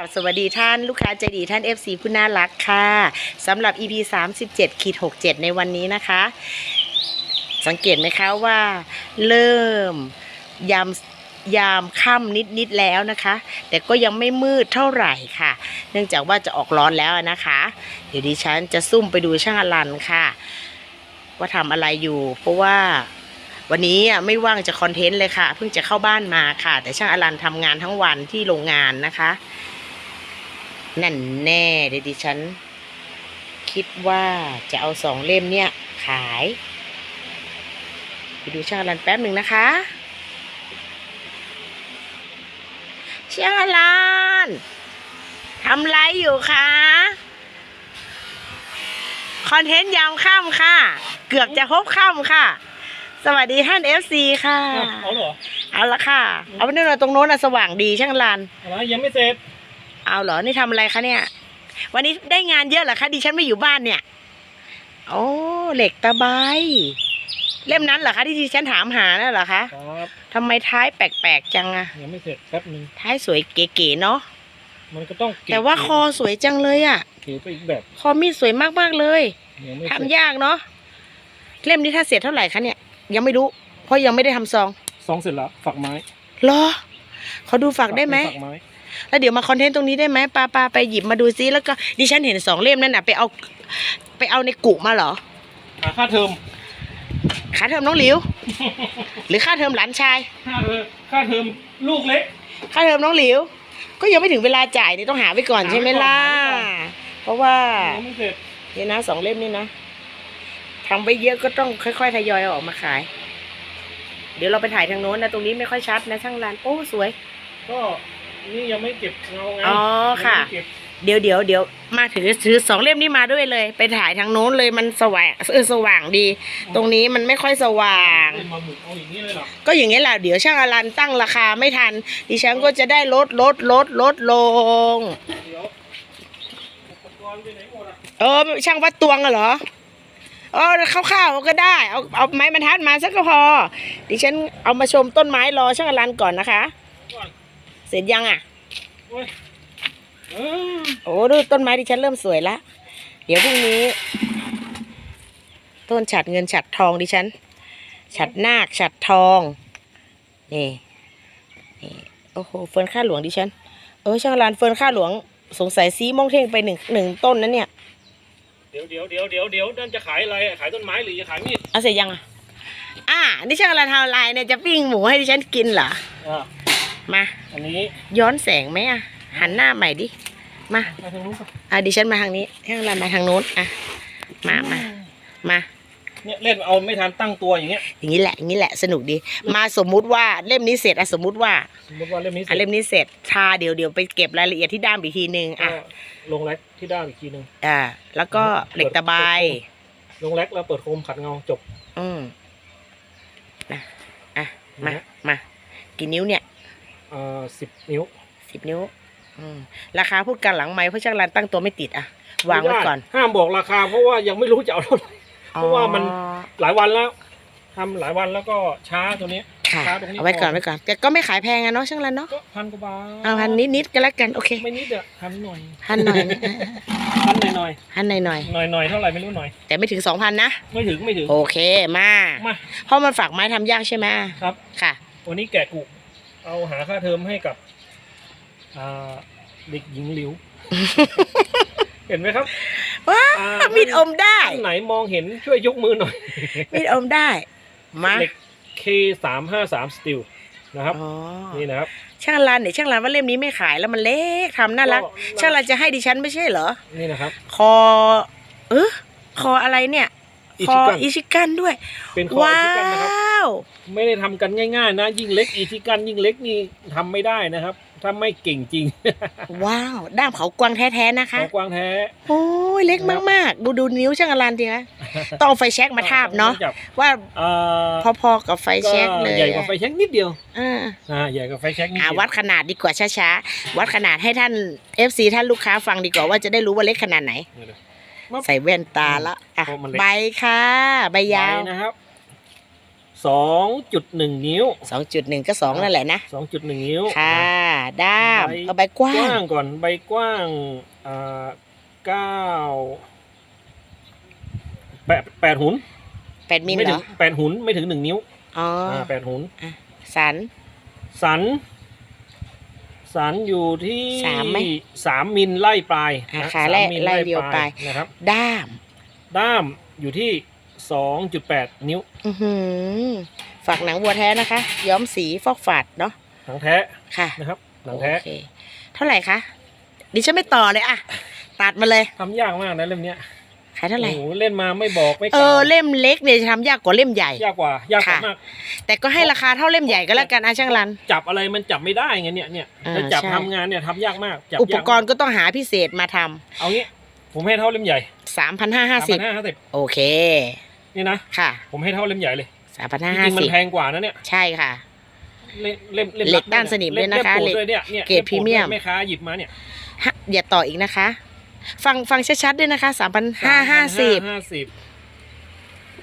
ครับสวัสดีท่านลูกค้าใจดีท่าน FC ผู้น่ารักค่ะสำหรับ EP 37ขีด67 ในวันนี้นะคะ สังเกตไหมคะว่าเริ่มยามยามค่ำนิดๆแล้วนะคะ แต่ก็ยังไม่มืดเท่าไหร่ค่ะ เนื่องจากว่าจะออกร้อนแล้วนะคะ เดี๋ยวดิฉันจะซุ่มไปดูช่างอลันค่ะ ว่าทำอะไรอยู่ เพราะว่าวันนี้ไม่ว่างจะคอนเทนต์เลยค่ะ เพิ่งจะเข้าบ้านมาค่ะ แต่ช่างอลันทำงานทั้งวันที่โรงงานนะคะ นั่นแน่เดี๋ยวดิฉัน คิดว่าจะเอาสองเล่มเนี่ยขาย ไปดูช่างอลันแป๊บหนึ่งนะคะช่างอลันทำไรอยู่คะคอนเทนต์ยามค่ำค่ะ เกือบจะพบค่ำค่ะ สวัสดีท่าน FC ค่ะ เอาเหรอ เอาละค่ะ เอาไปนู่นนะตรงโน้นนะสว่างดีช่างอลันอะไรยังไม่เสร็จ เอาเหรอ นี่ทำอะไรคะเนี่ย วันนี้ได้งานเยอะเหรอคะดิฉันไม่อยู่บ้านเนี่ย โอ้เหล็กตะไบเล่มนั้นเหรอคะที่ดิฉันถามหานั่นเหรอคะครับทำไมท้ายแปลกๆจังอะยังไม่เสร็จแป๊บนึงท้ายสวยเก๋ๆเนาะมันก็ต้องเก็บแต่ว่าคอสวยจังเลยอะเก็บไปอีกแบบ คอมีดสวยมากๆเลยยังไม่ทำเสร็จยากเนาะเล่มนี้ถ้าเสร็จเท่าไหร่คะเนี่ยยังไม่รู้เพราะยังไม่ได้ทำซองสองเสร็จแล้วฝักไม้เหรอเขาดูฝากได้ไหมฝักไม้ แล้วเดี๋ยวมาคอนเทนต์ตรงนี้ได้ไหมปาปาไปหยิบมาดูซิแล้วก็ดิฉันเห็นสองเล่มนั่นน่ะไปเอาไปเอาในกุมาเหรอหาค่าเทอมค่าเทอมน้องหลิว หรือค่าเทอมหลานชายค่าเทอมค่าเทอมลูกเล็กค่าเทอมน้องหลิว ก็ยังไม่ถึงเวลาจ่ายนี่ต้องหาไว้ก่อนหาไว้ใช่ไหมล่ะก่อนหาไว้ก่อนเพราะว่ายังไม่เสร็จเนี่ยนะสองเล่มนี่นะทำไปเยอะก็ต้องค่อยๆทยอยเอาออกมาขาย เดี๋ยวเราไปถ่ายทางโน้นนะ ตรงนี้ไม่ค่อยชัดนะช่างร้าน โอ้ สวย ก็ นี่ยังไม่เก็บเงาไงอ๋อค่ะ ยังไม่เก็บเดี๋ยวเดี๋ยวเดี๋ยวมาถือถือสองเล่มนี้มาด้วยเลย ไปถ่ายทางโน้นเลยมันสว่างเออสว่างดี ตรงนี้มันไม่ค่อยสว่างเอามาหมุนเอาอย่างนี้เลยเหรอก็อย่างนี้แหละเดี๋ยวช่างอลันตั้งราคาไม่ทัน ดิฉันก็จะได้ลดลดลดลดลง เดี๋ยวอุปกรณ์ไปไหนหมดอะเออช่างวัดตวงอะเหรอเออคร่าวๆก็ได้ เอาเอาไม้บรรทัดมาสักก็พอ ดิฉันเอามาชมต้นไม้รอช่างอลันก่อนนะคะ ก่อนเส ร็จยังอะโอ้ยเออโอ้ดูต้นไม้ดิฉันเริ่มสวยละ เดี๋ยวพรุ่งนี้ ต้นฉัดเงินฉัดทองดิฉัน ฉัดนาคฉัดทอง นี่ นี่ โอ้โห เฟิร์นข้าหลวงดิฉัน เออช่างอลันเฟิร์นข้าหลวง สงสัยซีมองเท่งไปหนึ่งหนึ่งต้นนั้นเนี่ย เดี๋ยวเดี๋ยวเดี๋ยวเดี๋ยวเดี๋ยวนั่นจะขายอะไรอะขายต้นไม้หรือจะขายมีดเอาเสร็จยังอะ อ่านี่ช่างอลันทำอะไรเนี่ยจะปิ้งหมูให้ดิฉันกินเหรออะ มา อันนี้ย้อนแสงไหมอะ หันหน้าใหม่ดิ มา มาทางนู้นก่อนอะดิฉันมาทางนี้ช่างอลันมาทางโน้นอะ มามามา เนี่ยเล่นเอาไม่ทันตั้งตัวอย่างเงี้ย อย่างนี้แหละอย่างนี้แหละสนุกดี มาสมมุติว่าเล่มนี้เสร็จอะสมมุติว่าสมมติว่าเล่มนี้เสอะร็จเล่มนี้เสร็จทาเดี๋ยวเดี๋ยวไปเก็บรายละเอียดที่ด้ามอีกทีนึงก็อะลงแร็กที่ด้านอีกทีหนึ่งอ่า แล้วก็เหล็กตะไบลงแร็กแล้วเปิดโคมขัดเงาจบอืมนะอะมามากี่นิ้วเนี่ยเอ่อสิบนิ้ว สิบนิ้ว อืมราคาพูดกันหลังไม้เพราะช่างรันตั้งตัวไม่ติดอะวางไว้ก่อนม่ด้ห้ามบอกราคา เพราะว่ายังไม่รู้จะเอาเท่าไหร่เพราะว่ามันอ๋อหลายวันแล้วทำหลายวันแล้วก็ช้าตัวเนี้ยค่ะช้าตรงนี้เอาไว้ก่อนก่อนไว้ก่อน แต่ก็ไม่ขายแพงอะเนาะช่างรันเนาะก็พันกว่าบาทเอาพันนิดนิดๆก็แล้วกันโอเคไม่นิดอะพันหน่อยพันหน่อยพันหน่อยหน่อยพันหน่อยหน่อยหน่อยหน่อยเท่าไหร่ไม่รู้หน่อย แต่ไม่ถึงสองพันนะไม่ถึงไม่ถึงโอเคมามาเพราะมันฝากไม้ทำยากใช่ไหมครับค่ะ วันนี้แกะกุ เอาหาค่าเทอมให้กับอ่าเด็กหญิงหลิว เห็นไหมครับว้าอ่ามีดอมได้ ท่านไหนมองเห็นช่วยยกมือหน่อย มีดอมได้ มาเหล็ก K สามห้าสามสตีลนะครับ อ๋อนี่นะครับช่างรันเนี่ยช่างรันว่าเล่มนี้ไม่ขายแล้วมันเล็กทำน่ารักก็ช่างรันจะให้ดิฉันไม่ใช่เหรอ นี่นะครับ คอ เออคออะไรเนี่ยอิคชิอกันอิชิกันด้วย เป็นคอว้าอิชิกันนะครับว ไม่ได้ทำกันง่าย ๆ นะ ยิ่งเล็กอิชิกันยิ่งเล็กนี่ทำไม่ได้นะครับ ถ้าไม่เก่งจริง ว้าวด้ามเขากวางแท้ๆนะคะ เขากวางแท้ โอ้ยเล็กมากๆ ดูดูนิ้วช่างรันจริงนะต้องเอาไฟแช็กมาทาบเนาะจับว่าเอ่อพอๆกับไฟแช็กเลยใหญ่กว่าไฟแช็กนิดเดียวอ่า อ่าใหญ่กว่าไฟแช็กนิดอ่าเดียววัดขนาดดีกว่าช้าๆ วัดขนาดให้ท่าน FC ท่านลูกค้าฟังดีกว่าว่าจะได้รู้ว่าเล็กขนาดไหนนี่เลยใส่แว่นตาละอะเพราะมันเล็ก ใบค่ะ ใบยาวใบนะครับ สองจุดหนึ่งนิ้วสองจุดหนึ่งก็สองนั่นแหละนะสองจุดหนึ่งนิ้วค่ะด้ามใบเอาใบกว้ากว้างงก่อนใบกว้างอ่าเก้าแปดแปดหุนแปดมิลไม่เหรถึองแปดหุนไม่ถึงหนึ่งนิ้วอ๋อออ่าแปดหุนสัน สัน สันอยู่ที่สามไหมสามมิลไล่ปลายอ่านะขาสามไล่มิลไล่เดียวปลาย นะครับ ด้าม ด้ามอยู่ที่ สองจุดแปดนิ้วอือหือฝักหนังวัวแท้นะคะ ย้อมสีฟอกฝาดเนาะหนังแท้ค่ะนะครับหนังแท้โอเคเท่าไหร่คะดิฉันไม่ต่อเลยอะตัดมาเลยทำยากมากนะเล่มเนี้ยขายเท่าไหร่โอ้โหเล่นมาไม่บอกไม่กเอล่าวอเล่มเล็กเนี่ยจะทำยากกว่าเล่มใหญ่ ยากกว่ายากกว่าค่ะมาก แต่ก็ให้ราคาเท่าเล่มใหญ่ก็แล้วกันอาช่างรัน จับอะไรมันจับไม่ได้ไงเนี่ยเนี่ยอ่าถ้าจับใช่ทำงานเนี่ยทำยากมากจับอุปยากรณ์ก็ต้องหาพิเศษมาทำเอางี้ผมให้เท่าเล่มใหญ่สามพันห้าห้าสิบห้าสิบโอเค นี่นะค่ะ ผมให้เท่าเล่มใหญ่เลยสามพันจห้าห้าริงๆมันสิบแพงกว่านะเนี่ยใช่ค่ะ เล่มเล่มเล่มเหล็กรัด้านสนิมด้วยนะคะเล่มเหล็กโปรดด้วยเนี่ยเนี่ยเกรดพรีเมียมล่โปด้วยแม่ค้าหยิบมาเนี่ยฮะอย่าต่ออีกนะคะ ฟังฟังชัดๆด้วยนะคะสามพันห้าห้าสิบห้าสิบ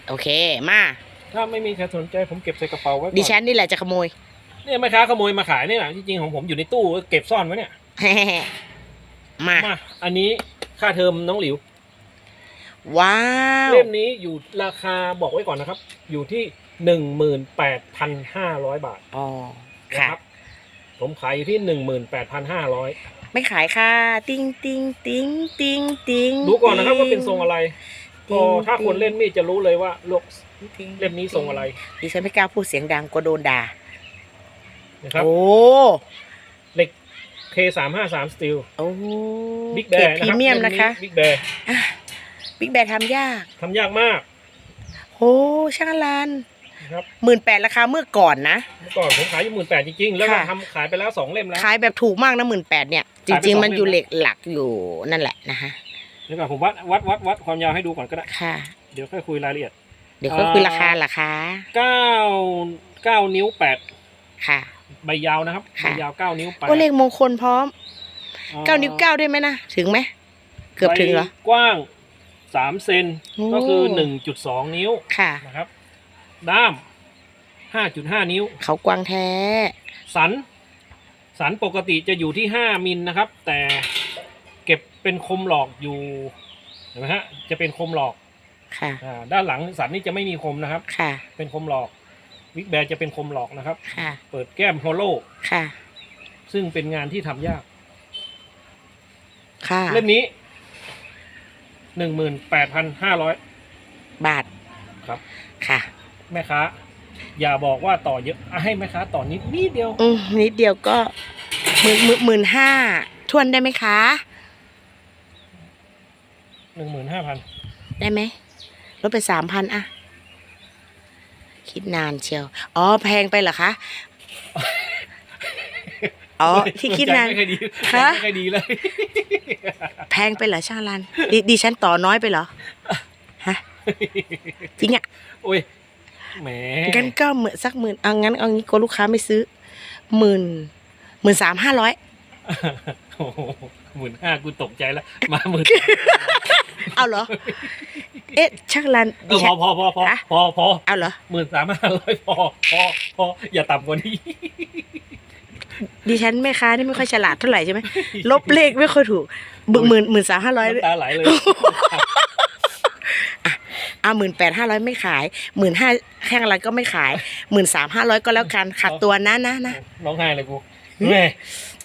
โอเคมา ถ้าไม่มีใครสนใจผมเก็บใส่กระเป๋าไว้ก่อนดิฉันนี่แหละจะขโมยเนี่ยแม่ค้าขโมยมาขายเนี่ยนะที่จริงของผมอยู่ในตู้เก็บซ่อนไว้เนี่ยมามาอันนี้ค่าเทอมน้องหลิว ว้าว เล่มนี้อยู่ราคาบอกไว้ก่อนนะครับ อยู่ที่หนึ่งหมื่นแปดพันห้าร้อยบาทอ๋อนะค่ะ ครับ ผมขายอยู่ที่หนึ่งหมื่นแปดพันห้าร้อยไม่ขายค่ะ ติ้งติ้งติ้งติ้งติ้งดูก่อนนะครับว่าเป็นทรงอะไรพอถ้าคนเล่นมีดจะรู้เลยว่าโลกติ้งเล่มนี้ทรงอะไรดิฉันไม่กล้าพูดเสียงดังกลัวโดนด่า นะครับโอ้เหล็ก K สามห้าสามสตีลโอ้บิ๊กเกแบรดร์พรีเมียมนะคะ บิ๊กแบร์ บิ๊กแบร์ทำยากทำยากมากโอ้ช่างอลันนะครับหมื่นแปดราคาเมื่อก่อนนะเมื่อก่อนผมขายอยู่หมื่นแปดจริงๆ แล้วก็ค่ะทำขายไปแล้วสองเล่มแล้ว ขายแบบถูกมากนะหมื่นแปดเนี่ยจขายไปริงสองๆ มันอยู่เล่เหมล็กหลักอยู่นั่นแหละนะคะเดี๋ยวก่อนผมวัดวัดวัดวัดความยาวให้ดูก่อนก็ได้ค่ะ เดี๋ยวค่อยคุยรายละเอียด เดี๋ยวค่อยคุยราคาราคาเก้าเก้านิ้วแปดค่ะ ใบยาวนะครับค่ะใบยาวเก้านิ้วแปดก็เลขมงคลพร้อมอ่เก้านิ้วเก้าได้ไหมนะถึงไหมเกือบถึงเหรอใบกว้าง สามเซนโอ้ ก็คือหนึ่งจุดสองนิ้วค่ะ นะครับ ด้ามห้าจุดห้านิ้ว เขากวางแท้ สัน สันปกติจะอยู่ที่ห้ามิลนะครับ แต่เก็บเป็นคมหลอกอยู่เห็นไหมฮะจะเป็นคมหลอกค่ะ อ่าด้านหลังสันนี่จะไม่มีคมนะครับ ค่ะ เป็นคมหลอก วิกแบร์จะเป็นคมหลอกนะครับ ค่ะ เปิดแก้มโฮโลค่ะ ซึ่งเป็นงานที่ทำยาก ค่ะ เล่มนี้ หนึ่งหมื่นแปดพันห้าร้อยบาทครับ ค่ะ แม่ค้า อย่าบอกว่าต่อเยอะอะให้แม่ค้าต่อนิดนิดเดียวอืมนิดเดียวก็หมื่นหมื่นหมื่นห้าทวนได้ไหมคะ หนึ่งหมื่นห้าพันได้ไหมลดไปสามพันอะคิดนานเชียว อ๋อ แพงไปเหรอคะ อ๋อที่คิดนานไม่เคอยดีฮะไม่เคอยดีเลย แพงไปเหรอช่างรันดดิฉันต่อน้อยไปเหรอฮะจริงอะโอ้ยแหมงั้นก็เหมือนสักหมื่นเอางั้นเอางี้กลัวลูกค้าไม่ซื้อหมื่นหมื่นสามห้าร้อยโอ้โหหมื่นห้ากูตกใจแล้ว มาหมื่นเอาเหรอ เอ๊ะช่างรันเอดิอพฉัอนพอพอพอฮะพอพอเอาเหรอหมื่นสามห้าร้อยพอพอพออย่าต่ำกว่านี้ ดิฉันแม่ค้านี่ไม่ค่อยฉลาดเท่าไหร่ใช่ไหมลบเลขไม่ค่อยถูกบึกหมื่นหมื่นสามห้าร้อย น้ำตาไหลเลย เอาหมื่นแปดห้าร้อยไม่ขายหมื่นห้าแข้งอะไรก็ไม่ขายหมื่นสามห้าร้อยก็แล้วกันขาดตัวนะนะนะร้องไห้เลยกูหืมแม่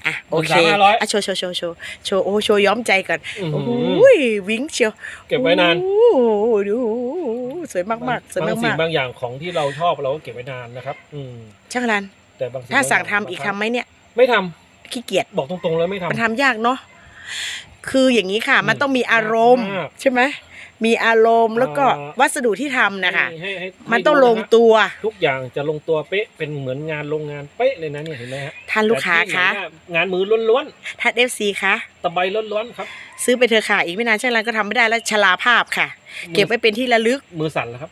อะโอเค13,500อะโชว์โชว์โชว์โชว์โชว์โอ้โชว์ย้อมใจก่อนอื้อโอ้หืโหอวิ้งเชียวเก็บไว้นาน โอ้โหดูสวยมากมากๆสวยบามางกสิ่มางกบางอย่างของที่เราชอบเราก็เก็บไว้นานนะครับ อืมช่างรัน แต่บางสิ่งถ้าบสั่งย่ทำอีกทำไหมเนี่ยไม่ทำขี้เกียจบอกตรงๆเลยไม่ทำ มันทำยากเนาะคืออย่างนี้ค่ะอืมมันต้องมีอารมณ์ยากมาก ใช่ไหมมีอารมณ์แล้วก็อ่าวัสดุที่ทำนะคะให้ให้ให้มันต้องให้ลดูงนะฮะตัวทุกอย่างจะลงตัวเป๊ะเป็นเหมือนงานโรงงานเป๊ะเลยนะเนี่ยเห็นไหมฮะท่านลูกค้าแต่ที่คะไหนน่งานมือล้วนท่านเอฟซีคะๆตะไบล้วนๆครับซื้อไปเถอะค่ะ อีกไม่นานช่างรันก็ทำไม่ได้แล้วชราภาพค่ะ เก็บไว้เป็นที่ระลึกมือสั่นแล้วครับ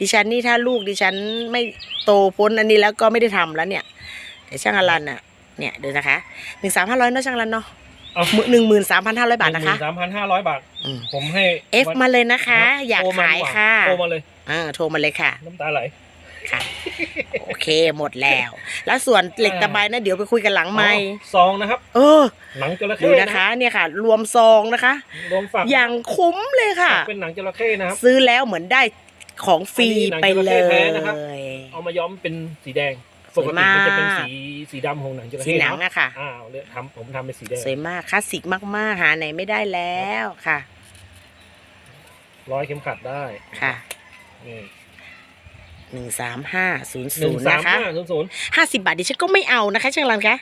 ดิฉันนี่ถ้าลูกดิฉันไม่โตพ้นอันนี้แล้วก็ไม่ได้ทำแล้วเนี่ยแต่ช่างอลันอะเนี่ยเดี๋ยวนะคะหนึ่งสามห้าร้อยเนาะช่างอลันเนาะเอาหนึ่งหมื่นสามพันห้าร้อยบาทนะคะสามพันห้าร้อยบาทอืมผมให้เอฟมาเลยนะคะ อยากโทรขายดีว่ค่ะโทรมาเลยอ่าโทรมาเลยค่ะ น้ำตาไหลค่ะโอเคหมดแล้ว แล้วส่วนเหล็กตะไบนะเดี๋ยวไปคุยกันหลังไม้ซองนะครับ เออ หนังจระดูเข้นะคะ เนี่ยค่ะ รวมซองนะคะรวมฝักอย่างคุ้มเลยค่ะ เป็นหนังจระเข้นะครับซื้อแล้วเหมือนได้ ของฟรีไปเลอันนี้หนังจระเข้แท้ยนะครับเอามาย้อมเป็นสีแดงสปวยกติมาก มันจะเป็นสีสีดำของหนังจระสีเข้หนังเนาะอะค่ะอ้าวเลยทำผมทำเป็นสีแดงสวยมากคลาสสิกมากๆ หาไหนไม่ได้แล้วค่ะ ร้อยเข็มขัดได้ค่ะนี่หนึ่งสามห้าศูนย์หศูนึ่งนย์สามนะคะห้าศูนย์ศูนย์ห้าสิบบาทดิฉันก็ไม่เอานะคะช่างรันคะ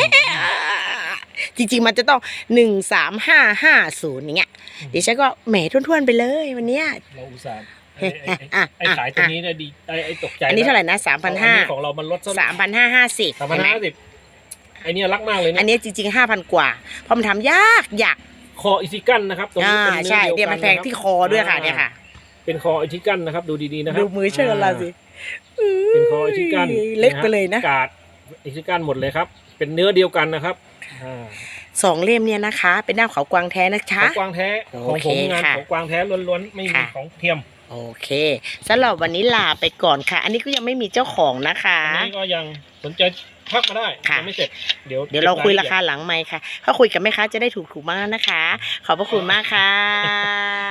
อ่าจริงๆมันจะต้องหนึ่งสามห้าห้าศูนย์อย่างเงี้ยดิฉันก็แหมทุ่นๆไปเลยวันเนี้ย เราอุตส่าห์ เฮ้ไอ้ไอ้อะไอ้ขายตัวนี้เนี่ยดีไอ้ไอ้ตกใจอันนี้เท่าไหร่นะสามพันห้าของเรามันลดสามพันห้าห้าสิบสามพันห้าสิบไอเนี่ยรักมากเลยอันนะนี้จริงๆห้าพันกว่าเพราะมันทำยากยากคออิซิกันนะครับตัวอ่านี้เป็นเนื้อใช่เดียวเนี่ยกัมันนแพงที่คอด้วยค่ะเนี่ยค่ะ เป็นคออิซิกันนะครับ ดูดีๆนะครัดูมือช่างรันสิเป็นคออิซิกันเล็กไปเลยนะกาดอิซิกันหมดเลยครับ เป็นเนื้อเดียวกันนะครับอ่าสองเล่มเนี่ยนะคะ เป็นด้ามเขากวางแท้นะคะ ของกวางแท้ของผมโอเคงานค่ะของกวางแท้ล้วนๆไม่มีค่ะของเทียม โอเคสำหรับวันนี้ลาไปก่อนค่ะ อันนี้ก็ยังไม่มีเจ้าของนะคะ อันนี้ก็ยังสนใจทักมาได้ค่ะ ยังไม่เสร็จเดี๋ยวเดี๋ยวเราคุยราก็บคาหลังไมค์ค่ะถ้าคุยกับแม่ค้าจะได้ถูกๆมากนะคะ ขอบพระคุณมากค่ะ